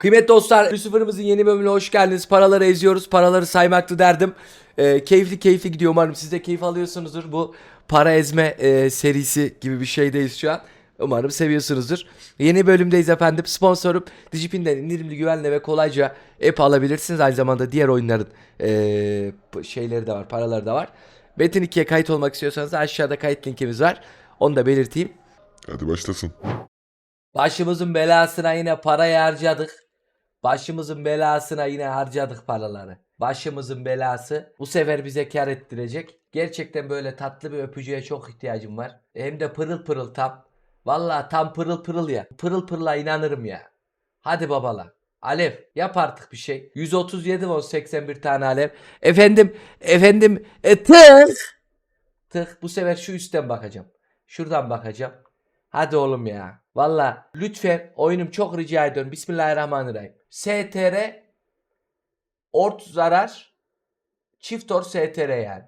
Kıymetli dostlar, Lucifer'ımızın yeni bölümüne hoş geldiniz. Paraları eziyoruz, paraları saymaktı derdim. Ee, keyifli keyifli gidiyor umarım siz de keyif alıyorsunuzdur. Bu para ezme e, serisi gibi bir şeydeyiz şu an. Umarım seviyorsunuzdur. Yeni bölümdeyiz efendim. Sponsorum Digipin'den indirimli, güvenli ve kolayca app alabilirsiniz. Aynı zamanda diğer oyunların e, şeyleri de var, paraları da var. Metin 2'ye kayıt olmak istiyorsanız aşağıda kayıt linkimiz var. Onu da belirteyim. Hadi başlasın. Başımızın belasına yine parayı harcadık. Başımızın belasına yine harcadık paraları. Başımızın belası bu sefer bize kar ettirecek. Gerçekten böyle tatlı bir öpücüğe çok ihtiyacım var. Hem de pırıl pırıl tam. Vallahi tam pırıl pırıl ya. Pırıl pırıla inanırım ya. Hadi babala. Alev yap artık bir şey. 137 volt 81 tane alev. Efendim efendim e, tık. Tık bu sefer şu üstten bakacağım. Şuradan bakacağım. Hadi oğlum ya. Valla lütfen oyunum çok rica ediyorum. Bismillahirrahmanirrahim. STR ort zarar çift or STR yani.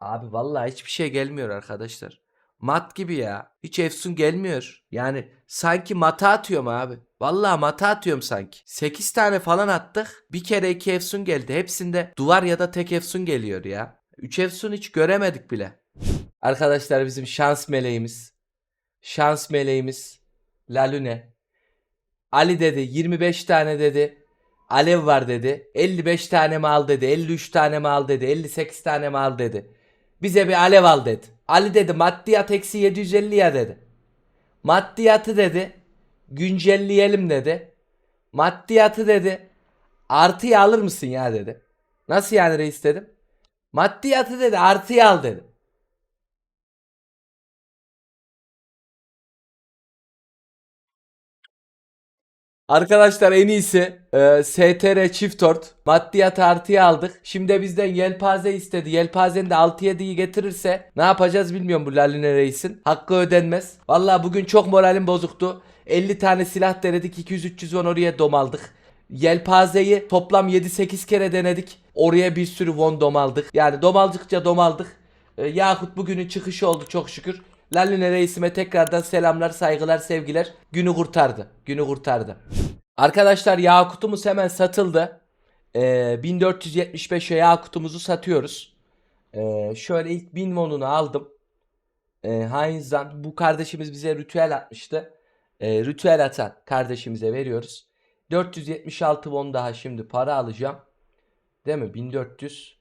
Abi vallahi hiçbir şey gelmiyor arkadaşlar. Mat gibi ya. Hiç efsun gelmiyor. Yani sanki mata atıyorum abi. Vallahi mata atıyorum sanki. 8 tane falan attık. Bir kere 2 efsun geldi. Hepsinde duvar ya da tek efsun geliyor ya. 3 efsun hiç göremedik bile. Arkadaşlar bizim şans meleğimiz. Şans meleğimiz. Lalune. Ali dedi 25 tane dedi. Alev var dedi. 55 tane mi al dedi. 53 tane mi al dedi. 58 tane mi al dedi. Bize bir alev al dedi. Ali dedi maddiyat eksi 750 ya dedi. Maddiyatı dedi. Güncelleyelim dedi. Maddiyatı dedi. Artıyı alır mısın ya dedi. Nasıl yani reis dedim. Maddiyatı dedi artıyı al dedi. Arkadaşlar en iyisi e, STR çift ort. Maddiyat artıya aldık. Şimdi bizden yelpaze istedi. Yelpazenin de 6-7'yi getirirse ne yapacağız bilmiyorum bu Laline Reis'in. Hakkı ödenmez. Vallahi bugün çok moralim bozuktu. 50 tane silah denedik. 200-300 won oraya domaldık. Yelpazeyi toplam 7-8 kere denedik. Oraya bir sürü won domaldık. Yani domaldıkça domaldık. E, Yakut bugünün çıkışı oldu çok şükür. Laline Reis'ime tekrardan selamlar, saygılar, sevgiler. Günü kurtardı. Günü kurtardı. Arkadaşlar Yakut'umuz hemen satıldı. Ee, 1475'e Yakut'umuzu satıyoruz. Ee, şöyle ilk 1000 won'unu aldım. Ee, Heinz'dan bu kardeşimiz bize ritüel atmıştı. Ee, ritüel atan kardeşimize veriyoruz. 476 won daha şimdi para alacağım. Değil mi? 1400.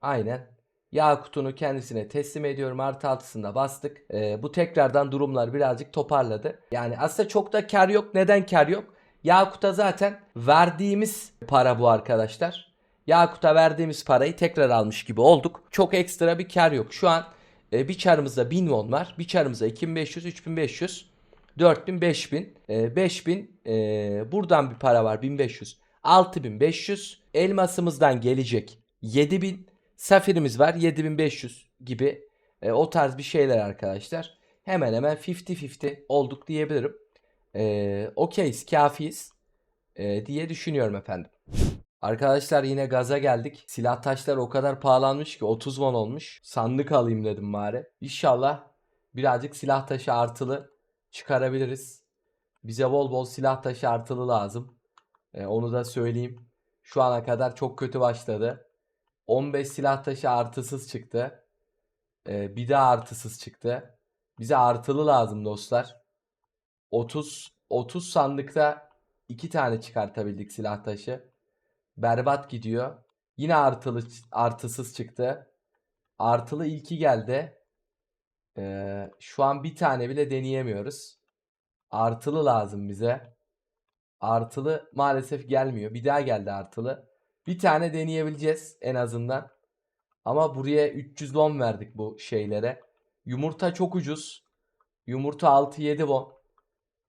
Aynen. Yakut'unu kendisine teslim ediyorum. Artı altısında bastık. Ee, bu tekrardan durumlar birazcık toparladı. Yani aslında çok da kar yok. Neden kar yok? Yakut'a zaten verdiğimiz para bu arkadaşlar. Yakut'a verdiğimiz parayı tekrar almış gibi olduk. Çok ekstra bir kar yok. Şu an e, bir çarımızda 1000 won var. Bir çarımızda 2500, 3500, 4000, 5000. E, 5000 e, buradan bir para var 1500. 6500 elmasımızdan gelecek 7000 safirimiz var 7500 gibi E, o tarz bir şeyler arkadaşlar. Hemen hemen 50-50 olduk diyebilirim. E, okeyiz kafiyiz e, diye düşünüyorum efendim. Arkadaşlar yine gaza geldik. Silah taşlar o kadar pahalanmış ki 30 won olmuş. Sandık alayım dedim bari. İnşallah birazcık silah taşı artılı çıkarabiliriz. Bize bol bol silah taşı artılı lazım. E, onu da söyleyeyim. Şu ana kadar çok kötü başladı. 15 silah taşı artısız çıktı. E, bir daha artısız çıktı. Bize artılı lazım dostlar. 30 30 sandıkta 2 tane çıkartabildik silah taşı. Berbat gidiyor. Yine artılı artısız çıktı. Artılı ilki geldi. Ee, şu an bir tane bile deneyemiyoruz. Artılı lazım bize. Artılı maalesef gelmiyor. Bir daha geldi artılı. Bir tane deneyebileceğiz en azından. Ama buraya 300 won verdik bu şeylere. Yumurta çok ucuz. Yumurta 6-7 won.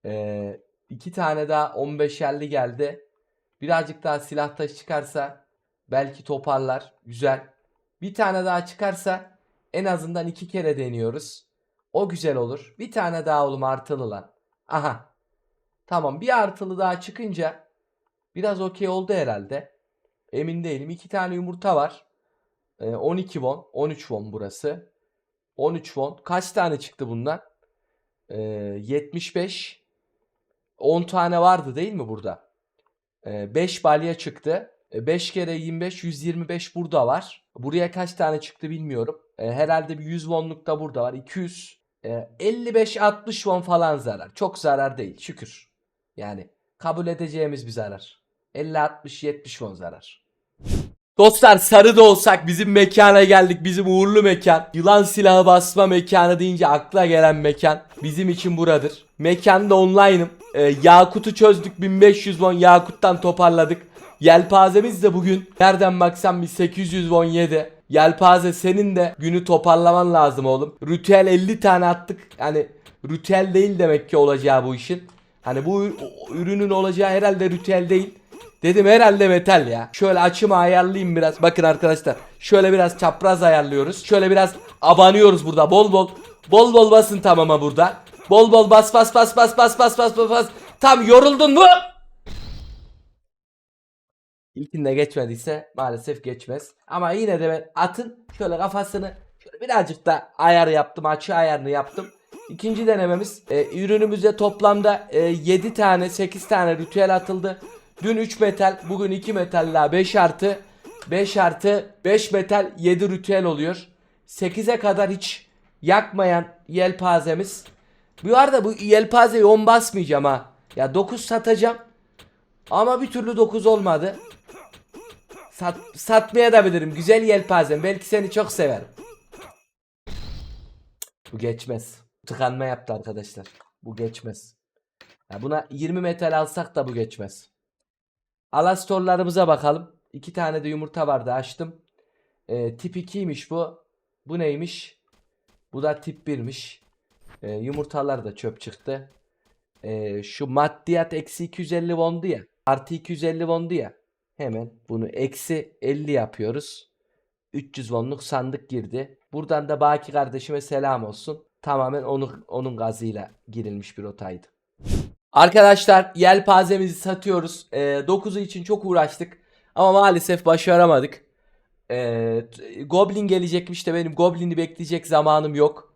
Ee, iki tane daha 15'erli geldi. Birazcık daha silah taşı çıkarsa belki toparlar. Güzel. Bir tane daha çıkarsa en azından iki kere deniyoruz. O güzel olur. Bir tane daha oğlum artılı lan. Aha. Tamam bir artılı daha çıkınca biraz okey oldu herhalde. Emin değilim. İki tane yumurta var. Ee, 12 won. 13 won burası. 13 won. Kaç tane çıktı bundan? Ee, 75 10 tane vardı değil mi burada? 5 balya çıktı. 5 kere 25 125 burada var. Buraya kaç tane çıktı bilmiyorum. Herhalde bir 100 wonluk da burada var. 200 e, 55-60 won falan zarar. Çok zarar değil şükür. Yani kabul edeceğimiz bir zarar. 50-60-70 won zarar. Dostlar sarı da olsak bizim mekana geldik. Bizim uğurlu mekan. Yılan silahı basma mekanı deyince akla gelen mekan bizim için buradır. Mekanda online'ım. Ee, Yakut'u çözdük 1500 won Yakut'tan toparladık. Yelpazemiz de bugün nereden baksan bir 800 won yedi. Yelpaze senin de günü toparlaman lazım oğlum. Ritüel 50 tane attık. Yani ritüel değil demek ki olacağı bu işin. Hani bu ürünün olacağı herhalde ritüel değil. Dedim herhalde metal ya. Şöyle açımı ayarlayayım biraz. Bakın arkadaşlar. Şöyle biraz çapraz ayarlıyoruz. Şöyle biraz abanıyoruz burada. Bol bol. Bol bol basın tamama burada. Bol bol bas bas bas bas bas bas bas bas bas. Tam yoruldun mu? İlkinde geçmediyse maalesef geçmez. Ama yine de ben atın şöyle kafasını şöyle birazcık da ayar yaptım. Açı ayarını yaptım. İkinci denememiz e, ürünümüzde toplamda e, 7 tane 8 tane ritüel atıldı. Dün 3 metal bugün 2 metal daha 5 artı 5 artı 5 metal 7 ritüel oluyor. 8'e kadar hiç yakmayan yelpazemiz. Bu arada bu yelpazeyi 10 basmayacağım ha. Ya 9 satacağım. Ama bir türlü 9 olmadı. Sat, satmaya da bilirim. Güzel yelpazem. Belki seni çok severim. Bu geçmez. Tıkanma yaptı arkadaşlar. Bu geçmez. Ya buna 20 metal alsak da bu geçmez. Alastorlarımıza bakalım. İki tane de yumurta vardı açtım. Ee, tip 2'ymiş bu. Bu neymiş? Bu da tip 1'miş. Ee, yumurtalar da çöp çıktı. Ee, şu maddiyat eksi 250 wondu ya. Artı 250 wondu ya. Hemen bunu eksi 50 yapıyoruz. 300 wonluk sandık girdi. Buradan da Baki kardeşime selam olsun. Tamamen onun, onun gazıyla girilmiş bir rotaydı. Arkadaşlar yelpazemizi satıyoruz. Ee, 9'u için çok uğraştık. Ama maalesef başaramadık. T- Goblin gelecekmiş de benim Goblin'i bekleyecek zamanım yok.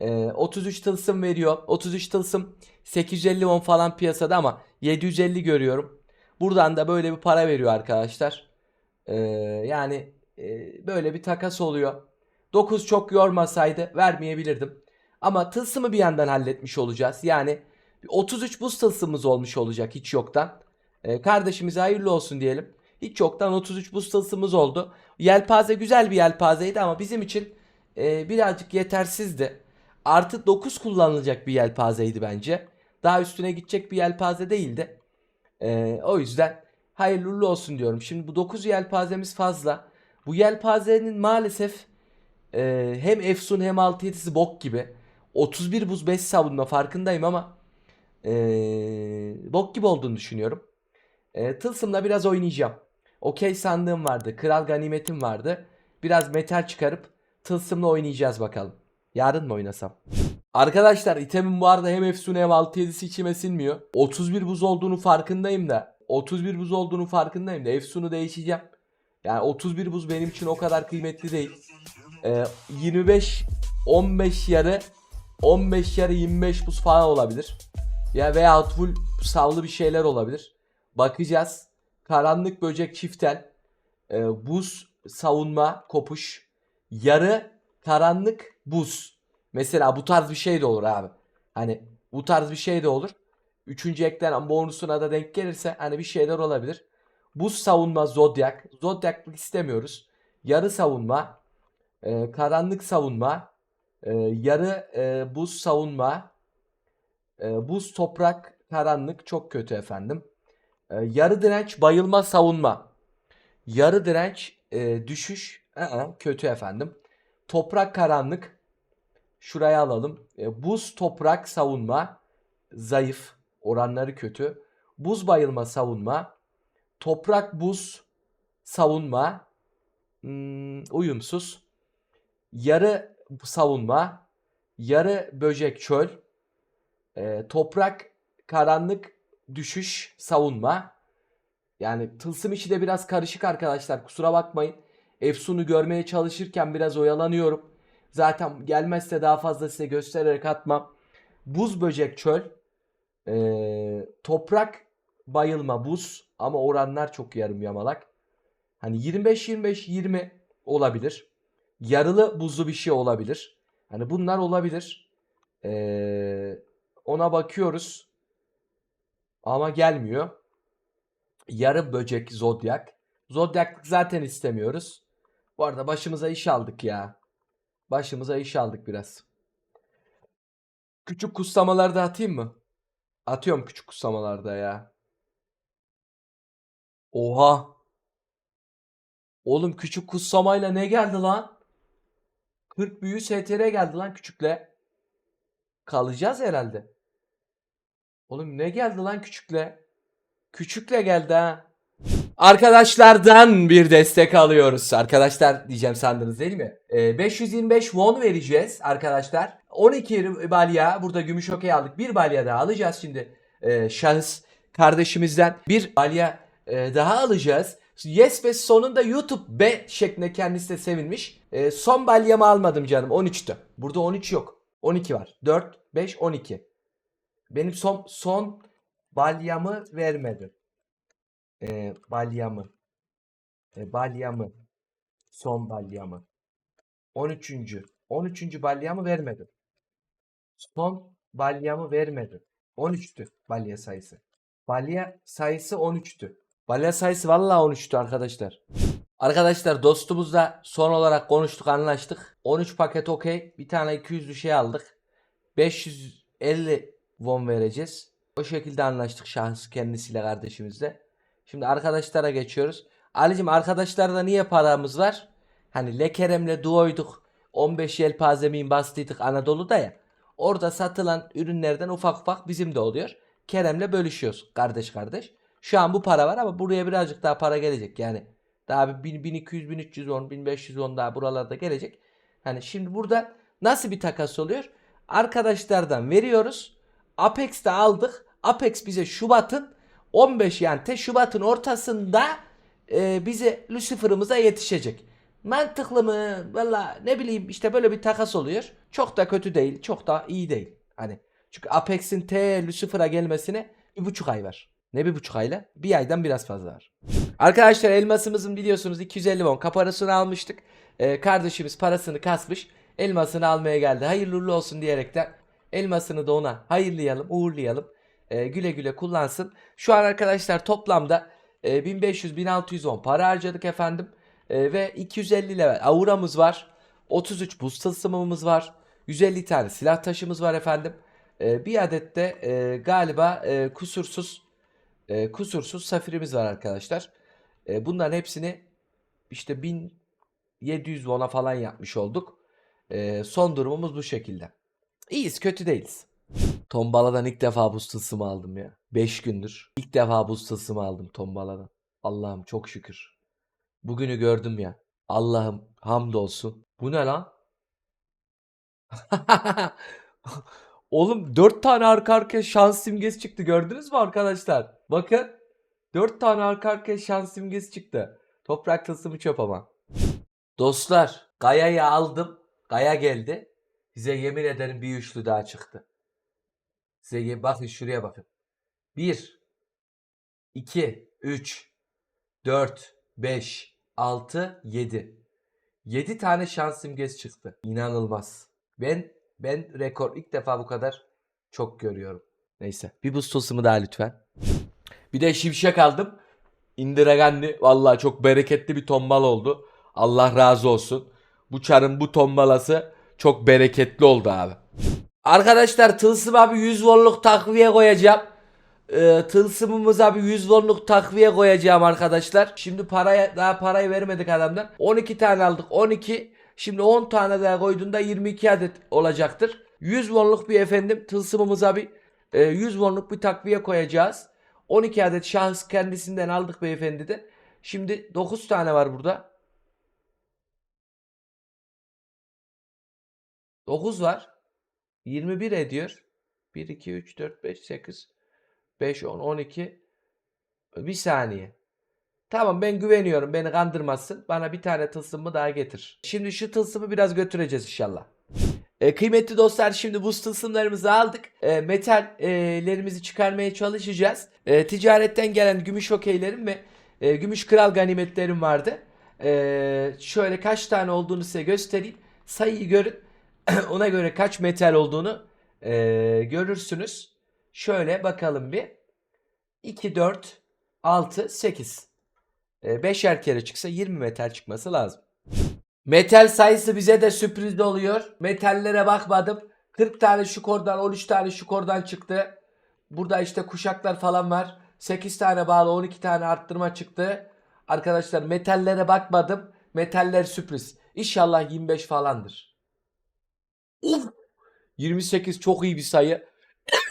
Ee, 33 tılsım veriyor. 33 tılsım 850 won falan piyasada ama 750 görüyorum. Buradan da böyle bir para veriyor arkadaşlar. Ee, yani e, böyle bir takas oluyor. 9 çok yormasaydı vermeyebilirdim. Ama tılsımı bir yandan halletmiş olacağız. Yani 33 buz tılsımımız olmuş olacak hiç yoktan. Ee, kardeşimize hayırlı olsun diyelim. Hiç yoktan 33 buz tılsımımız oldu. Yelpaze güzel bir yelpazeydi ama bizim için e, birazcık yetersizdi. Artı 9 kullanılacak bir yelpazeydi bence. Daha üstüne gidecek bir yelpaze değildi. Ee, o yüzden hayırlı olsun diyorum. Şimdi bu 9 yelpazemiz fazla. Bu yelpazenin maalesef e, hem Efsun hem 6-7'si bok gibi. 31 buz 5 savunma farkındayım ama e, bok gibi olduğunu düşünüyorum. E, Tılsım'la biraz oynayacağım. Okey sandığım vardı. Kral ganimetim vardı. Biraz metal çıkarıp Tılsım'la oynayacağız bakalım. Yarın mı oynasam? Arkadaşlar itemin bu arada hem Efsune hem 6-7'si içime sinmiyor. 31 buz olduğunu farkındayım da. 31 buz olduğunu farkındayım da Efsun'u değişeceğim. Yani 31 buz benim için o kadar kıymetli değil. Ee, 25 15 yarı 15 yarı 25 buz falan olabilir. Ya veya full savlı bir şeyler olabilir. Bakacağız. Karanlık böcek çiftel. Ee, buz savunma kopuş. Yarı karanlık buz. Mesela bu tarz bir şey de olur abi. Hani bu tarz bir şey de olur. Üçüncü eklenen bonusuna da denk gelirse hani bir şeyler olabilir. Buz savunma zodyak. Zodyaklık istemiyoruz. Yarı savunma. e, karanlık savunma. e, yarı e, buz savunma. E, buz toprak karanlık çok kötü efendim. E, yarı direnç bayılma savunma. Yarı direnç e, düşüş ı-ı, kötü efendim. Toprak karanlık şuraya alalım. E, buz toprak savunma zayıf oranları kötü. Buz bayılma savunma. Toprak buz savunma hmm, uyumsuz. Yarı savunma. Yarı böcek çöl. E, toprak karanlık düşüş savunma. Yani tılsım işi de biraz karışık arkadaşlar. Kusura bakmayın. Efsun'u görmeye çalışırken biraz oyalanıyorum. Zaten gelmezse daha fazla size göstererek atmam. Buz böcek çöl. Ee, toprak bayılma buz ama oranlar çok yarım yamalak. Hani 25-25-20 olabilir. Yarılı buzlu bir şey olabilir. Hani bunlar olabilir. Ee, ona bakıyoruz. Ama gelmiyor. Yarı böcek zodyak. Zodyaklık zaten istemiyoruz. Bu arada başımıza iş aldık ya. Başımıza iş aldık biraz. Küçük kutsamalarda atayım mı? Atıyorum küçük kutsamalarda ya. Oha. Oğlum küçük kutsamayla ne geldi lan? 40 büyü STR geldi lan küçükle. Kalacağız herhalde. Oğlum ne geldi lan küçükle? Küçükle geldi ha. Arkadaşlardan bir destek alıyoruz. Arkadaşlar diyeceğim sandınız değil mi? Ee, 525 won vereceğiz arkadaşlar. 12 balya burada gümüş okey aldık. Bir balya daha alacağız şimdi. Ee, şahıs kardeşimizden bir balya e, daha alacağız. Yes ve sonunda YouTube B şeklinde kendisi de sevinmiş. Ee, son balyamı almadım canım 13'tü. Burada 13 yok. 12 var. 4, 5, 12. Benim son son balyamı vermedi. Ee, balyamı. Ee, balyamı. Son balyamı. 13. 13. balyamı vermedim. Son balyamı vermedim. 13'tü balya sayısı. Balya sayısı 13'tü. Balya sayısı vallahi 13'tü arkadaşlar. Arkadaşlar dostumuzla son olarak konuştuk anlaştık. 13 paket okey. Bir tane 200'lü şey aldık. 550 won vereceğiz. O şekilde anlaştık şahıs kendisiyle kardeşimizle. Şimdi arkadaşlara geçiyoruz. Alicim arkadaşlarda niye paramız var? Hani Lekerem'le duoyduk. 15 yelpaze miyim bastıydık Anadolu'da ya. Orada satılan ürünlerden ufak ufak bizim de oluyor. Kerem'le bölüşüyoruz kardeş kardeş. Şu an bu para var ama buraya birazcık daha para gelecek. Yani daha bir 1200, 1310, 1510 daha buralarda gelecek. Hani şimdi burada nasıl bir takas oluyor? Arkadaşlardan veriyoruz. Apex'te aldık. Apex bize Şubat'ın 15 yani te Şubat'ın ortasında e, bize Lucifer'ımıza yetişecek. Mantıklı mı? Valla ne bileyim işte böyle bir takas oluyor. Çok da kötü değil. Çok da iyi değil. Hani çünkü Apex'in T Lucifer'a gelmesine bir buçuk ay var. Ne bir buçuk ayla? Bir aydan biraz fazla var. Arkadaşlar elmasımızın biliyorsunuz 250 won kaparasını almıştık. Ee, kardeşimiz parasını kasmış. Elmasını almaya geldi. Hayırlı olsun diyerekten elmasını da ona hayırlayalım, uğurlayalım. Ee, güle güle kullansın. Şu an arkadaşlar toplamda e, 1500-1600 won para harcadık efendim. E, ve 250 level auramız var. 33 buz tılsımımız var. 150 tane silah taşımız var efendim. E, bir adet de e, galiba e, kusursuz e, kusursuz safirimiz var arkadaşlar. E, bunların hepsini işte 1700 won'a falan yapmış olduk. E, son durumumuz bu şekilde. İyiyiz kötü değiliz. Tombala'dan ilk defa buz tılsımı aldım ya. 5 gündür. İlk defa buz tılsımı aldım Tombala'dan. Allah'ım çok şükür. Bugünü gördüm ya. Allah'ım hamdolsun. Bu ne lan? Oğlum 4 tane arka arkaya şans simgesi çıktı. Gördünüz mü arkadaşlar? Bakın. 4 tane arka arkaya şans simgesi çıktı. Toprak tılsımı çöp ama. Dostlar, Gaya'yı aldım. Gaya geldi. Size yemin ederim bir üçlü daha çıktı. Size bakın şuraya bakın. 1 2 3 4 5 6 7 7 tane şans simgesi çıktı. İnanılmaz. Ben ben rekor ilk defa bu kadar çok görüyorum. Neyse bir buz tosumu daha lütfen. Bir de şimşek aldım. Indira Gandhi vallahi çok bereketli bir tombal oldu. Allah razı olsun. Bu çarın bu tombalası çok bereketli oldu abi. Arkadaşlar tılsım abi 100 wonluk takviye koyacağım. Ee, tılsımımıza bir 100 wonluk takviye koyacağım arkadaşlar. Şimdi paraya daha parayı vermedik adamdan. 12 tane aldık. 12. Şimdi 10 tane daha koyduğunda 22 adet olacaktır. 100 wonluk bir efendim tılsımımıza bir e, 100 wonluk bir takviye koyacağız. 12 adet şahıs kendisinden aldık beyefendi de. Şimdi 9 tane var burada. 9 var. 21 ediyor. 1, 2, 3, 4, 5, 8, 5, 10, 12. Bir saniye. Tamam ben güveniyorum. Beni kandırmazsın. Bana bir tane tılsımı daha getir. Şimdi şu tılsımı biraz götüreceğiz inşallah. E, kıymetli dostlar şimdi buz tılsımlarımızı aldık. E, metallerimizi çıkarmaya çalışacağız. E, ticaretten gelen gümüş okeylerim ve e, gümüş kral ganimetlerim vardı. E, şöyle kaç tane olduğunu size göstereyim. Sayıyı görün. Ona göre kaç metal olduğunu e, görürsünüz. Şöyle bakalım bir. 2, 4, 6, 8. 5'er kere çıksa 20 metal çıkması lazım. Metal sayısı bize de sürpriz oluyor. Metallere bakmadım. 40 tane şu kordan 13 tane şu kordan çıktı. Burada işte kuşaklar falan var. 8 tane bağlı 12 tane arttırma çıktı. Arkadaşlar metallere bakmadım. Metaller sürpriz. İnşallah 25 falandır. Uf! 28 çok iyi bir sayı.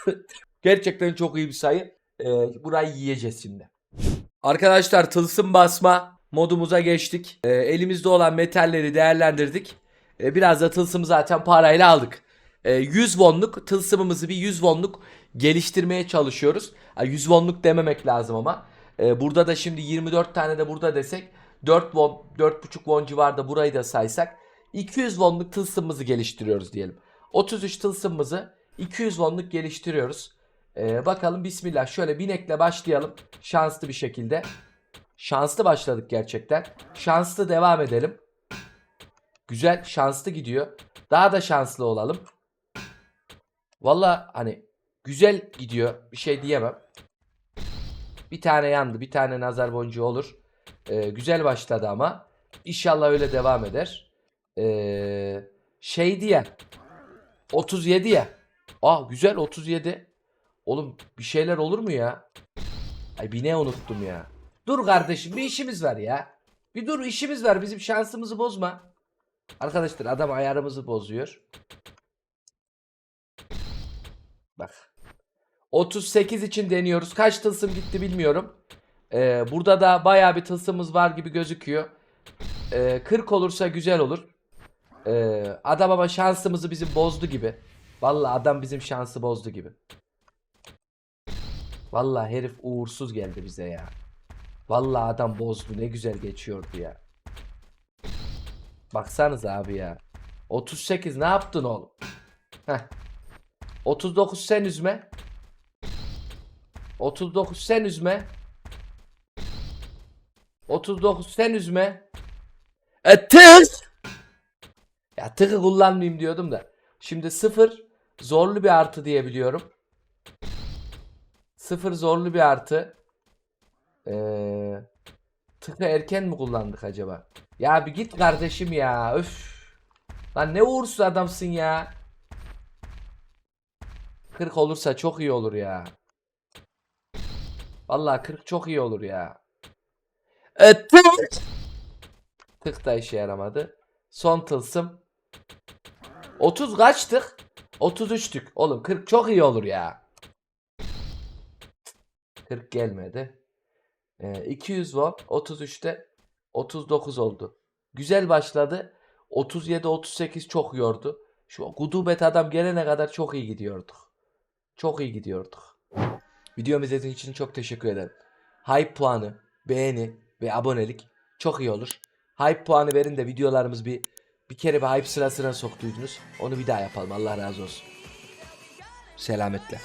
Gerçekten çok iyi bir sayı. Ee, burayı yiyeceğiz şimdi. Arkadaşlar tılsım basma modumuza geçtik. Ee, elimizde olan metalleri değerlendirdik. Ee, biraz da tılsımı zaten parayla aldık. Ee, 100 wonluk tılsımımızı bir 100 wonluk geliştirmeye çalışıyoruz. Ha, 100 wonluk dememek lazım ama. Ee, burada da şimdi 24 tane de burada desek 4 won, 4.5 won civarında burayı da saysak 200 wonluk tılsımımızı geliştiriyoruz diyelim. 33 tılsımımızı 200 wonluk geliştiriyoruz. Ee, bakalım bismillah şöyle binekle başlayalım şanslı bir şekilde. Şanslı başladık gerçekten. Şanslı devam edelim. Güzel şanslı gidiyor. Daha da şanslı olalım. Valla hani güzel gidiyor. Bir şey diyemem. Bir tane yandı. Bir tane nazar boncuğu olur. Ee, güzel başladı ama. İnşallah öyle devam eder. Ee, şey diye. 37 ya. Aa güzel 37. Oğlum bir şeyler olur mu ya? Ay bir ne unuttum ya. Dur kardeşim bir işimiz var ya. Bir dur işimiz var bizim şansımızı bozma. Arkadaşlar adam ayarımızı bozuyor. Bak. 38 için deniyoruz. Kaç tılsım gitti bilmiyorum. Ee, burada da baya bir tılsımız var gibi gözüküyor. Ee, 40 olursa güzel olur. Ee, adam ama şansımızı bizim bozdu gibi. Vallahi adam bizim şansı bozdu gibi. Vallahi herif uğursuz geldi bize ya. Vallahi adam bozdu. Ne güzel geçiyordu ya. Baksanız abi ya. 38 ne yaptın oğlum? Heh. 39 sen üzme. 39 sen üzme. 39 sen üzme. E tık. Ya tıkı kullanmayayım diyordum da. Şimdi 0 zorlu bir artı diyebiliyorum. 0 zorlu bir artı. Ee, tıkı erken mi kullandık acaba? Ya bir git kardeşim ya. Öf. Lan ne uğursuz adamsın ya. 40 olursa çok iyi olur ya. Vallahi 40 çok iyi olur ya. E, tık. Tık da işe yaramadı. Son tılsım. 30 kaçtık? 33'tük. Oğlum 40 çok iyi olur ya. 40 gelmedi. Ee, 200 watt 33'te 39 oldu. Güzel başladı. 37 38 çok yordu. Şu gudubet adam gelene kadar çok iyi gidiyorduk. Çok iyi gidiyorduk. Videomu izlediğiniz için çok teşekkür ederim. Hype puanı, beğeni ve abonelik çok iyi olur. Hype puanı verin de videolarımız bir bir kere bir hype sırasına soktuydunuz. Onu bir daha yapalım. Allah razı olsun. Selametle.